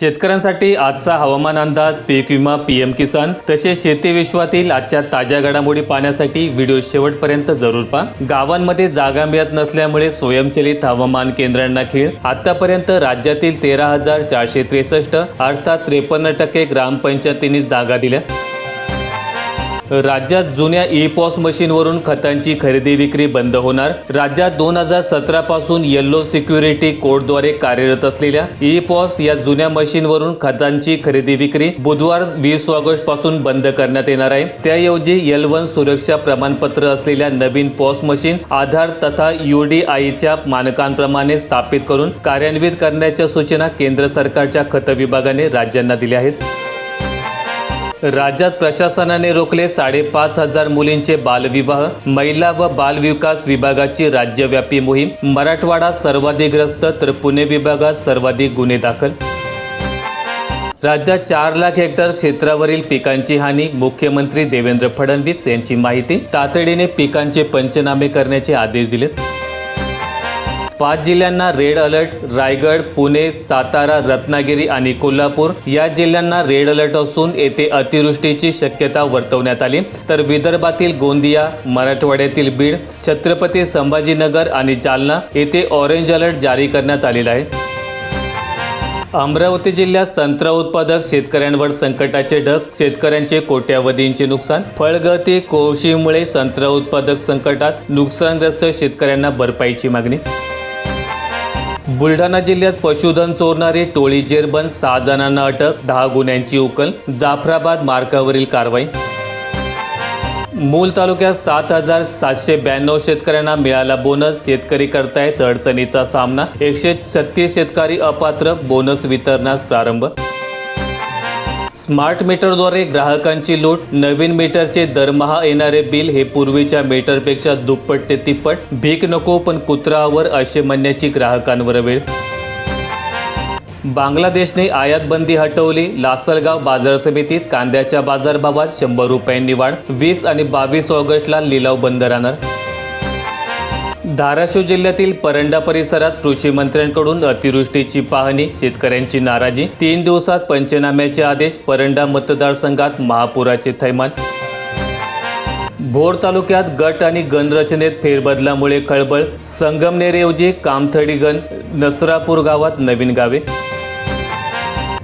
शेतकऱ्यांसाठी आजचा हवामान अंदाज पीक विमा पीएम किसान तसेच शेती विश्वातील आजच्या ताज्या घडामोडी पाहण्यासाठी व्हिडिओ शेवटपर्यंत जरूर पहा. गावांमध्ये जागा मिळत नसल्यामुळे स्वयंचलित हवामान केंद्रांना खीळ. आतापर्यंत राज्यातील तेरा हजार चारशे त्रेसष्ट अर्थात त्रेपन्न टक्के ग्रामपंचायतींनी जागा दिल्या. राज्यात जुन्या ई पॉस मशीनवरून खतांची खरेदी विक्री बंद होणार. राज्यात दोन हजार सतरा पासून येल्लो सिक्युरिटी कोडद्वारे कार्यरत असलेल्या ई पॉस या जुन्या मशीनवरून खतांची खरेदी विक्री बुधवार वीस ऑगस्टपासून बंद करण्यात येणार आहे. त्याऐवजी एल वन सुरक्षा प्रमाणपत्र असलेल्या नवीन पॉस मशीन आधार तथा युडीआयच्या मानकांप्रमाणे स्थापित करून कार्यान्वित करण्याच्या सूचना केंद्र सरकारच्या खत विभागाने राज्यांना दिल्या आहेत. राज्यात प्रशासनाने रोखले साडेपाच हजार मुलींचे बालविवाह. महिला व बालविकास विभागाची राज्यव्यापी मोहीम. मराठवाडा सर्वाधिक ग्रस्त तर पुणे विभागात सर्वाधिक गुन्हे दाखल. राज्यात चार लाख हेक्टर क्षेत्रावरील पिकांची हानी मुख्यमंत्री देवेंद्र फडणवीस यांची माहिती. तातडीने पिकांचे पंचनामे करण्याचे आदेश दिलेत. पाच जिल्ह्यांना रेड अलर्ट रायगड पुणे सातारा रत्नागिरी आणि कोल्हापूर या जिल्ह्यांना रेड अलर्ट असून येथे अतिवृष्टीची शक्यता वर्तवण्यात आली. तर विदर्भातील गोंदिया मराठवाड्यातील बीड छत्रपती संभाजीनगर आणि जालना येथे ऑरेंज अलर्ट जारी करण्यात आलेला आहे. अमरावती जिल्ह्यात संत्रा उत्पादक शेतकऱ्यांवर संकटाचे ढग शेतकऱ्यांचे कोट्यावधींचे नुकसान फळगळती कोळशीमुळे संत्रा उत्पादक संकटात नुकसानग्रस्त शेतकऱ्यांना भरपाईची मागणी. बुलढाणा जिल्ह्यात पशुधन चोरणारे टोळी जेरबंद सहा जणांना अटक दहा गुन्ह्यांची उकल जाफराबाद मार्गावरील कारवाई. मूल तालुक्यात सात हजार सातशे ब्याण्णव शेतकऱ्यांना मिळाला बोनस शेतकरी करतायत अडचणीचा सामना. एकशे छत्तीस शेतकरी अपात्र बोनस वितरणास प्रारंभ स्मार्ट मीटरद्वारे ग्राहकांची लूट नवीन मीटरचे दरमहा येणारे बिल हे पूर्वीच्या मीटरपेक्षा दुप्पट ते तिप्पट. भीक नको पण कुत्रावर असे म्हणण्याची ग्राहकांवर वेळ. बांगलादेशने आयात बंदी हटवली. लासलगाव बाजार समितीत कांद्याच्या बाजारभावात शंभर रुपयांनी वाढ. वीस आणि बावीस ऑगस्टला लिलाव बंद राहणार. धाराशिव जिल्ह्यातील परंडा परिसरात कृषी मंत्र्यांकडून अतिवृष्टीची पाहणी शेतकऱ्यांची नाराजी तीन दिवसात पंचनाम्याचे आदेश परंडा मतदारसंघात महापुराचे थैमान. भोर तालुक्यात गट आणि गन रचनेत फेरबदलामुळे खळबळ संगमनेरऐवजी कामथडी गण नसरापूर गावात नवीन गावे.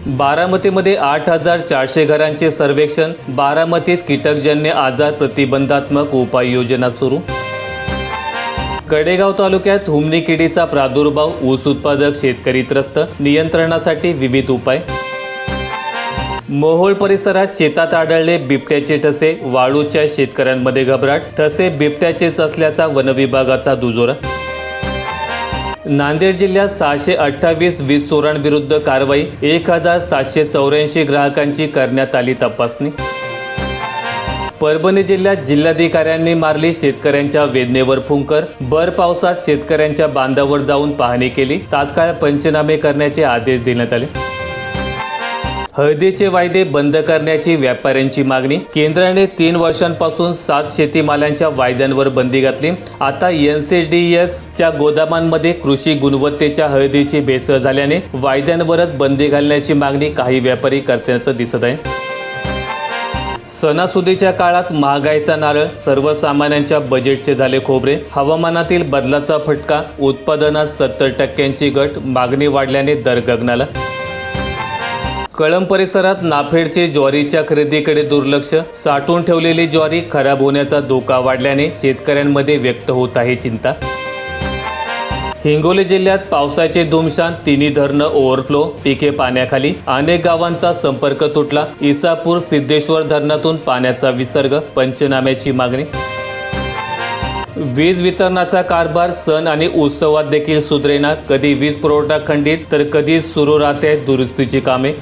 बारामतीमध्ये आठ हजार चारशे घरांचे सर्वेक्षण बारामतीत कीटकजन्य आजार प्रतिबंधात्मक उपाययोजना सुरू. कडेगाव तालुक्यात हुमनी किडीचा प्रादुर्भाव ऊस उत्पादक शेतकरी त्रस्त नियंत्रणासाठी विविध उपाय. मोहोळ परिसरात शेतात आढळले बिबट्याचे ठसे वाळूच्या शेतकऱ्यांमध्ये घबराट ठसे बिबट्याचेच असल्याचा वनविभागाचा दुजोरा. नांदेड जिल्ह्यात सहाशे अठ्ठावीस वीज चोरांविरुद्ध कारवाई एक हजार सातशे चौऱ्याऐंशी ग्राहकांची करण्यात आली तपासणी. परभणी जिल्ह्यात जिल्हाधिकाऱ्यांनी मारली शेतकऱ्यांच्या वेदनेवर फुंकर. भर पावसात शेतकऱ्यांच्या बांधावर जाऊन पाहणी केली. तात्काळ पंचनामे करण्याचे आदेश देण्यात आले. हळदीचे वायदे बंद करण्याची व्यापाऱ्यांची मागणी. केंद्राने तीन वर्षांपासून सात शेतीमालांच्या वायद्यांवर बंदी घातली. आता एन सी डी च्या गोदामांमध्ये कृषी गुणवत्तेच्या हळदीची भेसळ झाल्याने वायद्यांवरच बंदी घालण्याची मागणी काही व्यापारी करण्याचं दिसत आहे. सणासुदीच्या काळात महागाईचा नारळ सर्वसामान्यांच्या बजेटचे झाले खोबरे. हवामानातील बदलाचा फटका उत्पादनात सत्तर टक्क्यांची घट मागणी वाढल्याने दर गगनाला. कळंब परिसरात नाफेडचे ज्वारीच्या खरेदीकडे दुर्लक्ष. साठवून ठेवलेली ज्वारी खराब होण्याचा धोका वाढल्याने शेतकऱ्यांमध्ये व्यक्त होत आहे चिंता. हिंगोली जिल्ह्यात पावसाचे धुमशान तिन्ही धरणं ओव्हरफ्लो पिके पाण्याखाली अनेक गावांचा संपर्क तुटला. इसापूर सिद्धेश्वर धरणातून पाण्याचा विसर्ग पंचनाम्याची मागणी. वीज वितरणाचा कारभार सण आणि उत्सवात देखील सुधरेना. कधी वीज पुरवठा खंडित तर कधी सुरू राहते दुरुस्तीची कामे.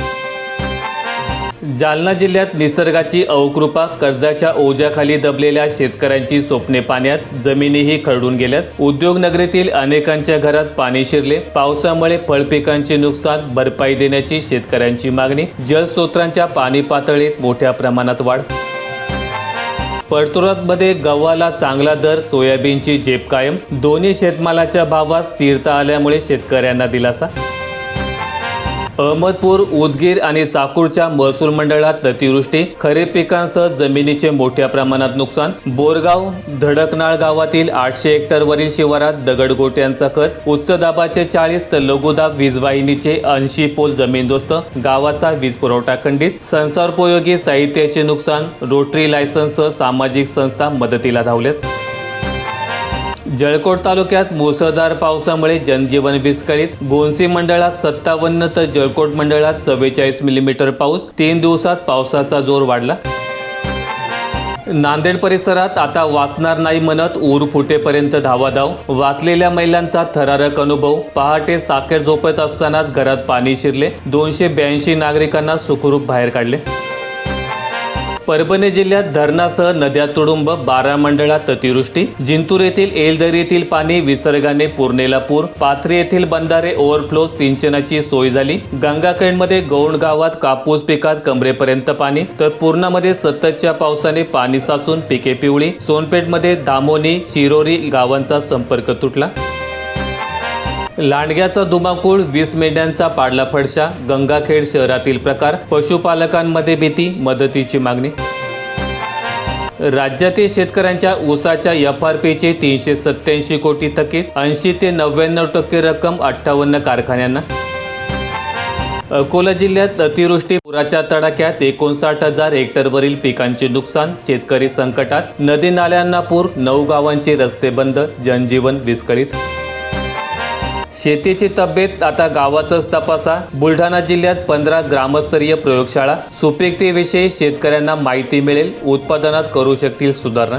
जालना जिल्ह्यात निसर्गाची अवकृपा कर्जाच्या ओझ्याखाली दबलेल्या शेतकऱ्यांची स्वप्ने पाण्यात जमिनीही खरडून गेल्यात. उद्योगनगरीतील अनेकांच्या घरात पाणी शिरले. पावसामुळे फळपिकांचे नुकसान भरपाई देण्याची शेतकऱ्यांची मागणी. जलस्रोतांच्या पाणी पातळीत मोठ्या प्रमाणात वाढ. परतुरातमध्ये गव्हाला चांगला दर सोयाबीनची जेप कायम. दोन्ही शेतमालाच्या भावात स्थिरता आल्यामुळे शेतकऱ्यांना दिलासा. अहमदपूर उदगीर आणि चाकूरच्या महसूल मंडळात अतिवृष्टी खरीप पिकांसह जमिनीचे मोठ्या प्रमाणात नुकसान. बोरगाव धडकनाळ गावातील आठशे हेक्टरवरील शिवारात दगडगोट्यांचा खच उच्च दाबाचे चाळीस तर लघुदाब वीजवाहिनीचे ऐंशी पोल जमीनदोस्त गावाचा वीज पुरवठा खंडित. संसारोपयोगी साहित्याचे नुकसान. रोटरी लायसन्ससह सामाजिक संस्था मदतीला धावलेत जळकोट तालुक्यात मुसळधार पावसामुळे जनजीवन विस्कळीत. गोंसी मंडळात सत्तावन्न तर जळकोट मंडळात चव्वेचाळीस मिलीमीटर पाऊस. तीन दिवसात पावसाचा जोर वाढला. नांदेड परिसरात आता वाचणार नाही म्हणत ऊर फुटेपर्यंत धावाधाव. वाचलेल्या महिलांचा थरारक अनुभव. पहाटे साखेर झोपत असतानाच घरात पाणी शिरले. दोनशे ब्याऐंशी नागरिकांना सुखरूप बाहेर काढले. परभणी जिल्ह्यात धरणासह नद्या तुडुंब बारा मंडळात अतिवृष्टी जिंतूर येथील एलदरी येथील पाणी विसर्गाने पूर्णेला पूर पाथरी येथील बंधारे ओव्हरफ्लो सिंचनाची सोय झाली. गंगाखेडमध्ये गौंड गावात कापूस पिकात कमरेपर्यंत पाणी तर पूर्णामध्ये सततच्या पावसाने पाणी साचून पिके पिवळी. सोनपेठमध्ये दामोनी शिरोरी गावांचा संपर्क तुटला. लांडग्याचा धुमाकूळ वीस मेंढ्यांचा पाडला फडशा गंगाखेड शहरातील प्रकार पशुपालकांमध्ये भीती मदतीची मागणी. राज्यातील शेतकऱ्यांच्या ऊसाच्या एफ आर पीचे तीनशे सत्याऐंशी कोटी थकीत ऐंशी ते नव्याण्णव टक्के रक्कम अठ्ठावन्न कारखान्यांना. अकोला जिल्ह्यात अतिवृष्टी पुराच्या तडाख्यात एकोणसाठ हजार हेक्टरवरील पिकांचे नुकसान शेतकरी संकटात नदी नाल्यांना पूर नऊ गावांचे रस्ते बंद जनजीवन विस्कळीत. शेतीची तब्येत आता गावातच तपासा. बुलढाणा जिल्ह्यात पंधरा ग्रामस्तरीय प्रयोगशाळा सुपीकतेविषयी शेतकऱ्यांना माहिती मिळेल उत्पादनात करू शकतील सुधारणा.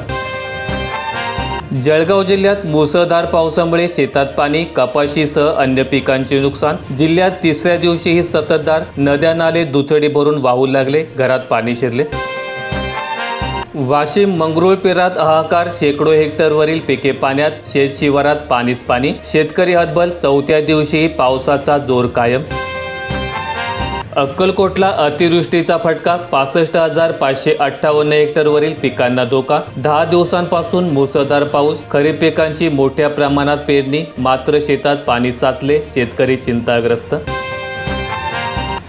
जळगाव जिल्ह्यात मुसळधार पावसामुळे शेतात पाणी कपाशीसह अन्य पिकांचे नुकसान. जिल्ह्यात तिसऱ्या दिवशीही सततधार नद्या नाले दुथडी भरून वाहू लागले घरात पाणी शिरले. वाशिम मंगरुळपिरात हाहाकार शेकडो हेक्टरवरील पिके पाण्यात शेत शिवारात पाणीच पाणी. शेतकरी हतबल चौथ्या दिवशीही पावसाचा जोर कायम. अक्कलकोटला अतिवृष्टीचा फटका पासष्ट हजार पाचशे अठ्ठावन्न हेक्टरवरील पिकांना धोका. दहा दिवसांपासून मुसळधार पाऊस खरीप पिकांची मोठ्या प्रमाणात पेरणी मात्र शेतात पाणी साचले शेतकरी चिंताग्रस्त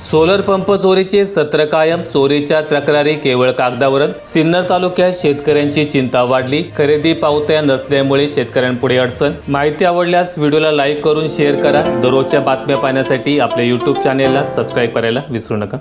सोलर पंप चोरीचे सत्र कायम चोरीच्या तक्रारी केवळ कागदावरच. सिन्नर तालुक्यात शेतकऱ्यांची चिंता वाढली. खरेदी पावत्या नसल्यामुळे शेतकऱ्यांपुढे अडचण. माहिती आवडल्यास व्हिडिओला लाईक करून शेअर करा. दररोजच्या बातम्या पाहण्यासाठी आपल्या यूट्यूब चॅनेलला सबस्क्राईब करायला विसरू नका.